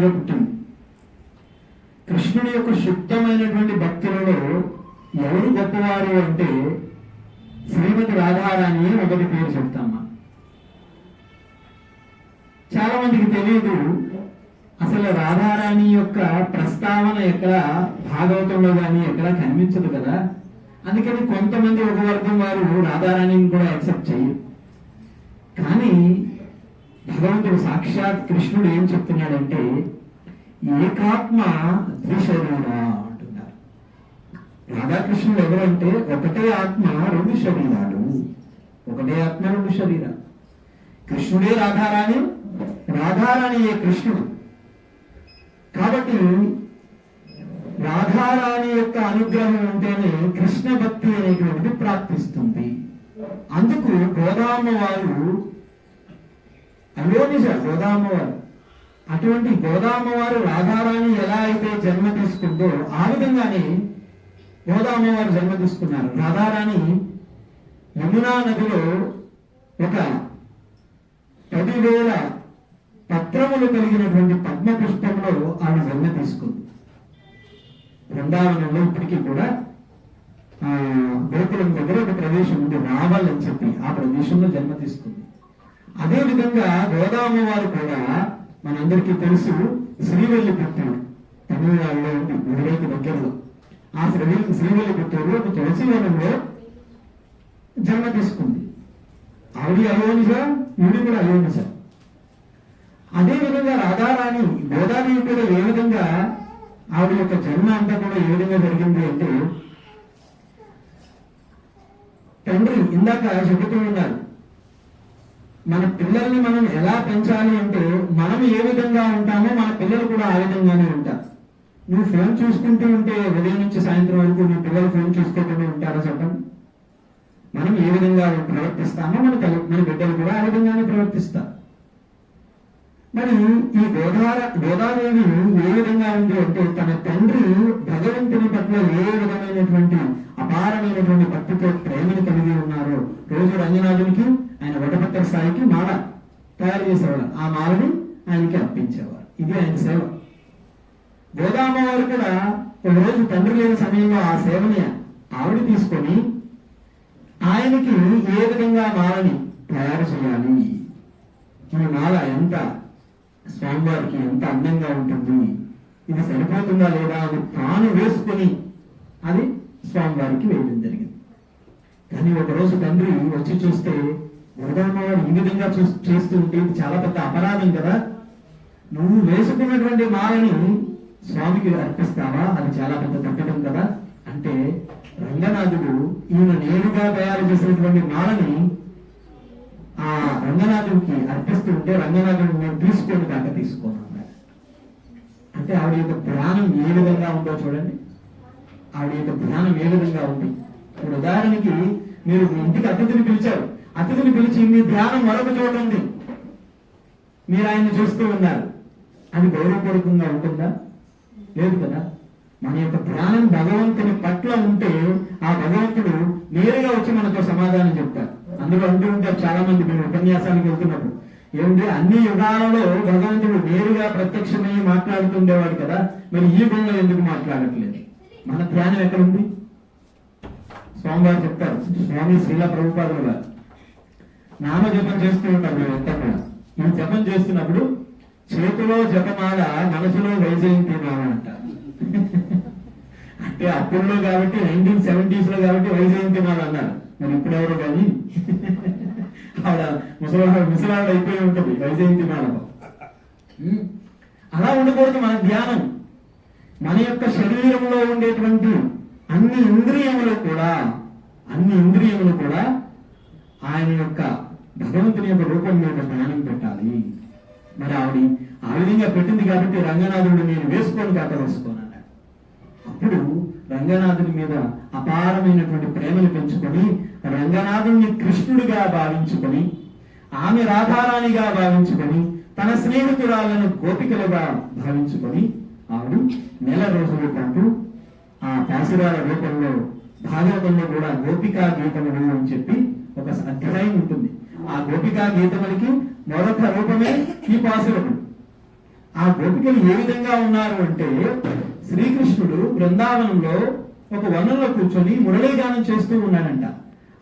అమ్మాయిగా పుట్టింది కృష్ణుడి యొక్క శుద్ధమైనటువంటి భక్తులలో ఎవరు గొప్పవారు అంటే శ్రీమతి రాధారాణి ఒకటి పేరు చెప్తామా? చాలా మందికి తెలియదు అసలు రాధారాణి యొక్క ప్రస్తావన ఎక్కడ భాగవతంలో కానీ ఎక్కడ కనిపించదు కదా. అందుకని కొంతమంది ఒక వర్గం వారు రాధారాణిని కూడా యాక్సెప్ట్ చేయరు. కానీ భగవంతుడు సాక్షాత్ కృష్ణుడు ఏం చెప్తున్నాడంటే ఏకాత్మ ద్విశరీరా అంటున్నారు. రాధాకృష్ణుడు ఎవరంటే ఒకటే ఆత్మ రెండు శరీరాలు. ఒకటే ఆత్మ రెండు శరీరాలు. కృష్ణుడే రాధారాణి రాధారాణియే కృష్ణుడు? కాబట్టి రాధారాణి యొక్క అనుగ్రహం ఉంటేనే కృష్ణ భక్తి అనేటువంటిది ప్రాప్తిస్తుంది. అందుకు గోదామ వారు అవేమి గోదామ వారు. అటువంటి గోదామ వారు రాధారాణి ఎలా అయితే జన్మ తీసుకుందో ఆ విధంగానే గోదామ వారు జన్మ తీసుకున్నారు. రాధారాణి యమునా నదిలో ఒక పదివేల పత్రములు కలిగినటువంటి పద్మ పుష్పంలో ఆమె జన్మ తీసుకుంది. బృందావనంలో ఇప్పటికీ కూడా ఆ గోకులం దగ్గర ఒక ప్రదేశం ఉంది రావల్ అని చెప్పి ఆ ప్రదేశంలో జన్మ తీసుకుంది. అదే విధంగా గోదామ వారు కూడా మనందరికీ తెలుసు శ్రీవల్లి పుత్తూరు. తమిళనాడులో ఉంది గుడిలోకి దగ్గరలో. ఆ శ్రీ శ్రీవల్లి పుత్తూరు ఒక తులసివనంలో జన్మ తీసుకుంది. ఆవిడ అయోనిజ ఈవిడ కూడా అయోనిజ అదే విధంగా రాధారాణి గోదాదేవి కూడా ఏ విధంగా ఆవిడ యొక్క జన్మ అంతా కూడా ఏ విధంగా జరిగింది అంటే తండ్రి ఇందాక చెబుతూ ఉన్నారు మన పిల్లల్ని మనం ఎలా పెంచాలి అంటే మనం ఏ విధంగా ఉంటామో మన పిల్లలు కూడా ఆ విధంగానే ఉంటారు. నువ్వు ఫోన్ చూసుకుంటూ ఉంటే ఉదయం నుంచి సాయంత్రం వరకు నీ పిల్లలు ఫోన్ చూసుకోకుండా ఉంటారా చెప్పండి? మనం ఏ విధంగా ప్రవర్తిస్తామో మన తల్లి- మన బిడ్డలు కూడా ఆ విధంగానే ప్రవర్తిస్తారు. మరి ఈ గోదావర గోదాదేవి ఏ విధంగా ఉంది అంటే తన తండ్రి భగవంతుని పట్ల ఏ విధమైనటువంటి అపారమైనటువంటి భక్తితో ప్రేమను కలిగి ఉన్నారో రోజు రంగనాథునికి స్థాయికి మాల తయారు చేసేవాడు. ఆ మాలని ఆయనకి అర్పించేవారు ఇది ఆయన సేవ. గోదామ వారు కూడా ఒక రోజు తండ్రి లేని సమయంలో ఆ సేవని ఆవిడ తీసుకొని ఆయనకి ఏ విధంగా మాలని తయారు చేయాలి? ఈ మాల ఎంత స్వామివారికి ఎంత అందంగా ఉంటుంది? ఇది సరిపోతుందా లేదా అని తాను వేసుకొని అది స్వామివారికి వేయడం జరిగింది. కానీ ఒక రోజు తండ్రి వచ్చి చూస్తే గోదామవారు ఈ విధంగా చూ చేస్తూ ఉంటే ఇది చాలా పెద్ద అపరాధం కదా. నువ్వు వేసుకున్నటువంటి మాలని స్వామికి అర్పిస్తావా? అది చాలా పెద్ద తప్పడం కదా. అంటే రంగనాథుడు ఈయన నేరుగా తయారు చేసినటువంటి మాలని ఆ రంగనాథుడికి అర్పిస్తుంటే రంగనాథుడు నేను తీసుకోండి కాక తీసుకోను అంటే ఆవిడ యొక్క ధ్యానం ఏ విధంగా ఉందో చూడండి. ఆవిడ యొక్క ధ్యానం ఏ విధంగా ఉంది? ఇప్పుడు ఉదాహరణకి మీరు ఇంటికి అతిథిని పిలిచారు. అతిథిని పిలిచి మీ ధ్యానం మరొక చోట ఉంది. మీరు ఆయన్ని చూస్తూ ఉన్నారు. అది గౌరవపూర్వకంగా ఉంటుందా? లేదు కదా. మన యొక్క ధ్యానం భగవంతుని పట్ల ఉంటే ఆ భగవంతుడు నేరుగా వచ్చి మనతో సమాధానం చెప్తారు అందులో అంటూ ఉంటారు చాలా మంది మేము ఉపన్యాసానికి వెళ్తున్నప్పుడు. ఏమిటి అన్ని యుగాలలో భగవంతుడు నేరుగా ప్రత్యక్షమై మాట్లాడుతుండేవాడు కదా. మరి ఈ యుగంలో ఎందుకు మాట్లాడట్లేదు? మన ధ్యానం ఎక్కడ ఉంది? స్వామివారు చెప్తారు. స్వామి శ్రీల ప్రభుపాదులు గారు. నామ జపం చేస్తూ ఉంటాం మేము అంతా కూడా. ఈ జపం చేస్తున్నప్పుడు చేతిలో జపమాల మనసులో వైజయంతి మాల అంట. అంటే అప్పుడులో కాబట్టి నైన్టీన్ సెవెంటీస్లో కాబట్టి వైజయంతి మాల అన్నారు. మరి ఇప్పుడెవరు కానీ? ఆవిడ ముసలాడు ముసలాడు అయిపోయి ఉంటుంది. వైజయంతి మాల అలా ఉండకూడదు మన ధ్యానం. మన యొక్క శరీరంలో ఉండేటువంటి అన్ని ఇంద్రియములు కూడా అన్ని ఇంద్రియములు కూడా ఆయన యొక్క భగవంతుని యొక్క రూపంలో మీద ధ్యానం పెట్టాలి. మరి ఆవిడ ఆ విధంగా పెట్టింది కాబట్టి రంగనాథుడు నేను వేసుకొని కాక వేసుకోను అన్నాడు అప్పుడు రంగనాథుని మీద అపారమైనటువంటి ప్రేమను పెంచుకొని రంగనాథుని కృష్ణుడిగా భావించుకొని ఆమె రాధారాణిగా భావించుకొని తన స్నేహితురాలను గోపికలుగా భావించుకొని ఆవిడ నెల రోజుల పాటు ఆ పాసురాల రూపంలో భాగవతంలో కూడా గోపికా గీతములు అని చెప్పి ఒక అధ్యాయం ఉంటుంది. ఆ గోపికా గీతములకి మరొక రూపమే ఈ పాసురము ఆ గోపికలు ఏ విధంగా ఉన్నారు అంటే శ్రీకృష్ణుడు బృందావనంలో ఒక వనంలో కూర్చొని మురళీ గానం చేస్తూ ఉన్నాడంట.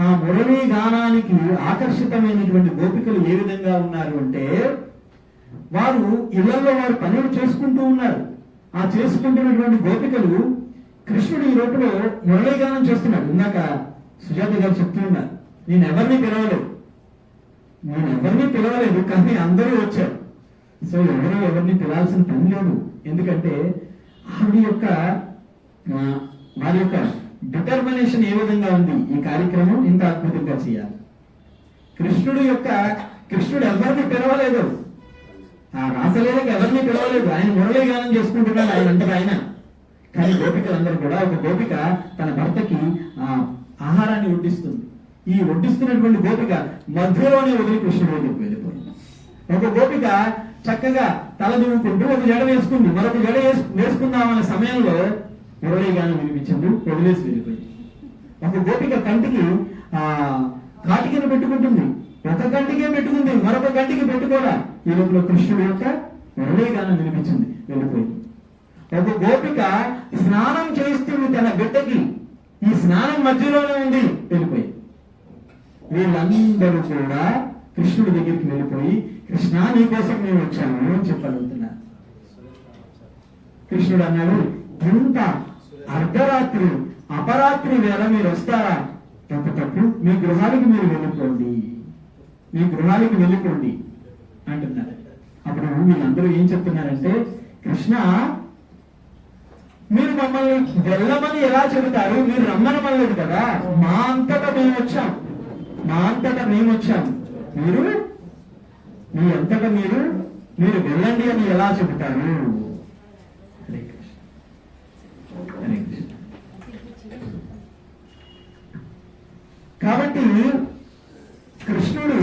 ఆ మురళీ గానానికి ఆకర్షితమైనటువంటి గోపికలు ఏ విధంగా ఉన్నారు అంటే వారు ఇళ్ళలో వారు పనులు చేసుకుంటూ ఉన్నారు. ఆ చేసుకుంటున్నటువంటి గోపికలు కృష్ణుడు ఈ లోపల మురళీగానం చేస్తున్నాడు. ఇందాక సుజాత గారు చెప్తూ ఉన్నారు. నేను ఎవరిని పిలవలేదు. నేను ఎవరిని పిలవలేదు కానీ అందరూ వచ్చారు. సో ఎవరు ఎవరిని పిలవాల్సిన పని లేదు. ఎందుకంటే ఆవిడ యొక్క వారి యొక్క డిటర్మినేషన్ ఏ విధంగా ఉంది ఈ కార్యక్రమం? ఇంత అద్భుతంగా చేయాలి. కృష్ణుడు యొక్క కృష్ణుడు ఎవరిని పిలవలేదు. ఆ రాసలీలకు ఎవరిని పిలవలేదు. ఆయన మురళీగానం చేసుకుంటున్నాడు ఆయన అంటే ఆయన. కానీ గోపికలందరూ కూడా ఒక గోపిక తన భర్తకి ఆ ఆహారాన్ని వడ్డిస్తుంది. ఈ వడ్డిస్తున్నటువంటి గోపిక మధ్యలోనే వదిలి కృష్ణుడు వెళ్ళిపోయింది ఒక గోపిక చక్కగా తల దువ్వుకుంటూ ఒక జడ వేసుకుంది. మరొక జడ వేసు- వేసుకుందామనే సమయంలో మురళీగానం వినిపించింది వదిలేసి వెళ్ళిపోయింది ఒక గోపిక కంటికి ఆ కాటికను పెట్టుకుంటుంది. ఒక కంటికే పెట్టుకుంది. మరొక కంటికి పెట్టుకోరా. ఈ లోపల కృష్ణుడు యొక్క మురళీగానం వినిపించింది. వెళ్ళిపోయింది. ఒక గోపిక స్నానం చేస్తుంది తన బిడ్డకి. ఈ స్నానం మధ్యలోనే ఉంది. వెళ్ళిపోయింది. వీళ్ళందరూ కూడా కృష్ణుడి దగ్గరికి వెళ్ళిపోయి కృష్ణ నీ కోసం మేము వచ్చాను అని చెప్పగలుగుతున్నారు. కృష్ణుడు అన్నాడు ఇంత అర్ధరాత్రి అపరాత్రి వేళ మీరు వస్తారా? తప్పు తప్పు. మీ గృహానికి మీరు వెళ్ళిపోండి. మీ గృహానికి వెళ్ళిపోండి అంటున్నారు అప్పుడు వీళ్ళందరూ ఏం చెప్తున్నారంటే కృష్ణ మీరు మమ్మల్ని వెళ్ళమని ఎలా చెబుతారు? మీరు రమ్మనమలేదు కదా. మా అంతటా మేము వచ్చాం. మా అంతటా మేము వచ్చాం మీరు? మీ అంతటా మీరు? మీరు వెళ్ళండి అని ఎలా చెబుతారు? కాబట్టి కృష్ణుడు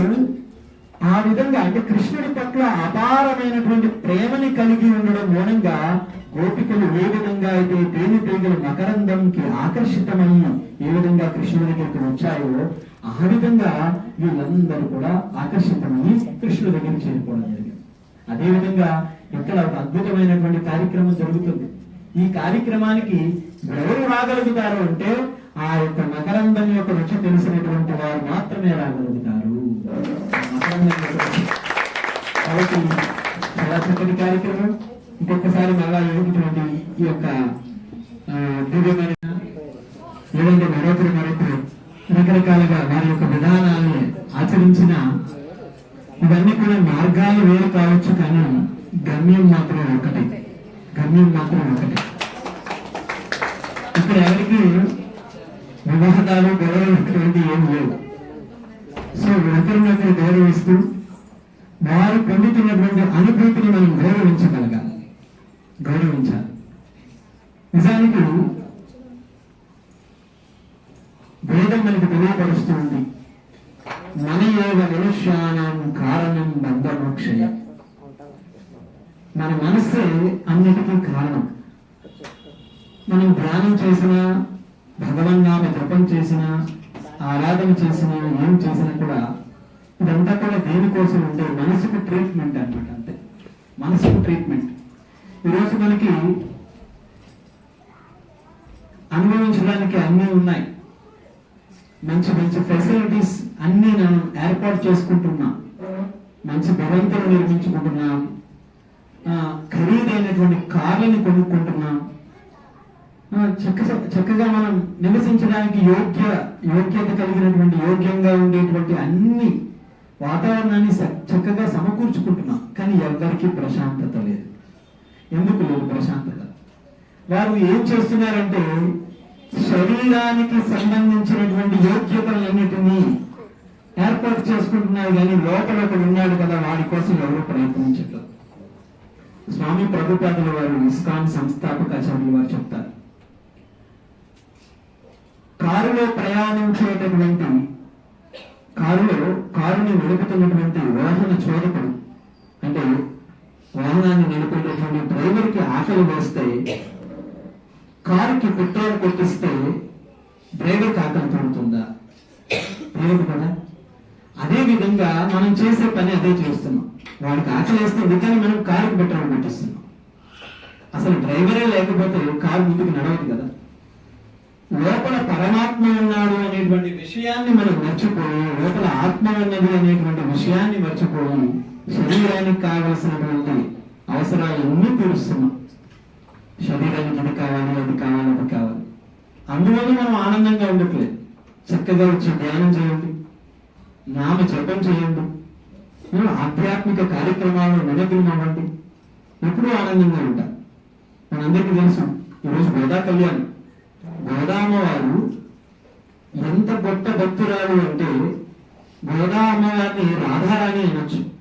ఆ విధంగా అంటే కృష్ణుడి పట్ల అపారమైనటువంటి ప్రేమని కలిగి ఉండడం మూలంగా గోపికలు ఏ విధంగా అయితే తేనె తీగలు మకరందంకి ఆకర్షితమై ఏ విధంగా కృష్ణుడికి దగ్గరికి వచ్చాయో ఆ విధంగా వీళ్ళందరూ కూడా ఆకర్షితమని కృష్ణుడి దగ్గరికి చేరుకోవడం జరిగింది. అదేవిధంగా ఇక్కడ ఒక అద్భుతమైనటువంటి కార్యక్రమం జరుగుతుంది. ఈ కార్యక్రమానికి ఎవరు రాగలుగుతారు అంటే ఆ యొక్క మకరందం యొక్క రుచి తెలిసినటువంటి వారు మాత్రమే రాగలుగుతారు. కాబట్టి చాలా చక్కటి కార్యక్రమం. ఇంకొకసారి మళ్ళా ఇటువంటి ఈ యొక్క దివ్యమైన లేదంటే మరొకరు మరొకరు రకరకాలుగా వారి యొక్క విధానాలను ఆచరించిన ఇవన్నీ కూడా మార్గాలు వేరు కావచ్చు కానీ గమ్యం మాత్రం ఒకటే. గమ్యం మాత్రం ఒకటే. ఇక్కడ ఎవరికి వివాదాలు గొడవలు ఇటువంటి ఏం లేవు. సో ఒకరినొకరు గౌరవిస్తూ వారు పొందుతున్నటువంటి అనుభూతిని మనం గౌరవించగలగాలి. గౌరవించాలి. నిజానికి వేదం మనకు తెలియపరుస్తుంది. మన యోగ మనుష్యానం కారణం బంధమోక్షయ మన మనస్సే అన్నిటికీ కారణం. మనం ధ్యానం చేసినా భగవన్నామ జపం చేసినా ఆరాధన చేసినా ఏం చేసినా కూడా ఇదంతా కూడా దేనికోసం ఉండే మనసుకు ట్రీట్మెంట్ అనమాట అంతే. మనసుకు ట్రీట్మెంట్ ఈరోజు మనకి అనుభవించడానికి అన్నీ ఉన్నాయి. మంచి మంచి ఫెసిలిటీస్ అన్ని మనం ఏర్పాటు చేసుకుంటున్నాం. మంచి భవంతులు నిర్మించుకుంటున్నాం. ఖరీదైనటువంటి కార్లను కొనుక్కుంటున్నాం. చక్క చక్కగా మనం నివసించడానికి యోగ్య యోగ్యత కలిగినటువంటి యోగ్యంగా ఉండేటువంటి అన్ని వాతావరణాన్ని చక్కగా సమకూర్చుకుంటున్నాం. కానీ ఎవరికి ప్రశాంతత లేదు. ఎందుకు లేదు ప్రశాంతత? వారు ఏం చేస్తున్నారంటే శరీరానికి సంబంధించినటువంటి యోగ్యతలన్నిటినీ ఏర్పాటు చేసుకుంటున్నారు కానీ లోపల ఒకడు ఉన్నాడు కదా వాడి కోసం ఎవరు ప్రయత్నించట్లేదు. స్వామి ప్రభుపాదుల వారు ఇస్కాన్ సంస్థాపకాచార్యులు వారు చెప్తారు. కారులో ప్రయాణించేటటువంటి కారులో కారుని నడుపుతున్నటువంటి వాహన చోదకుడు అంటే వాహనాన్ని నడిపేటటువంటి డ్రైవర్కి ఆకలి వేస్తే కారుకి పెట్రోల్ కొట్టి డ్రైవర్కి ఆకలి తోడుతుందా తెలియదు కదా అదే విధంగా మనం చేసే పని అదే చేస్తున్నాం. వాడికి ఆకలి వేస్తుంది కానీ మనం కారుకి పెట్రోల్ పెట్టిస్తున్నాం అసలు డ్రైవరే లేకపోతే కారు ముందుకు నడవదు కదా. లోపల పరమాత్మ ఉన్నాడు అనేటువంటి విషయాన్ని మనం మర్చిపోయి లోపల ఆత్మ ఉన్నది అనేటువంటి విషయాన్ని మర్చిపోయి శరీరానికి కావలసినటువంటి అవసరాలన్నీ తీరుస్తున్నాం. శరీరానికి ఇది కావాలి అది కావాలి అది కావాలి. అందువల్ల మనం ఆనందంగా ఉండట్లేదు. చక్కగా వచ్చి ధ్యానం చేయండి. నామ జపం చేయండి. ఆధ్యాత్మిక కార్యక్రమాలు నిమగ్నం అవ్వండి ఎప్పుడూ ఆనందంగా ఉంటాం. మనందరికీ తెలుసు ఈరోజు గోదా కళ్యాణం. గోదా అమ్మవారు ఎంత గొప్ప భక్తురాలు అంటే గోదా అమ్మవారిని రాధారాణి అనొచ్చు.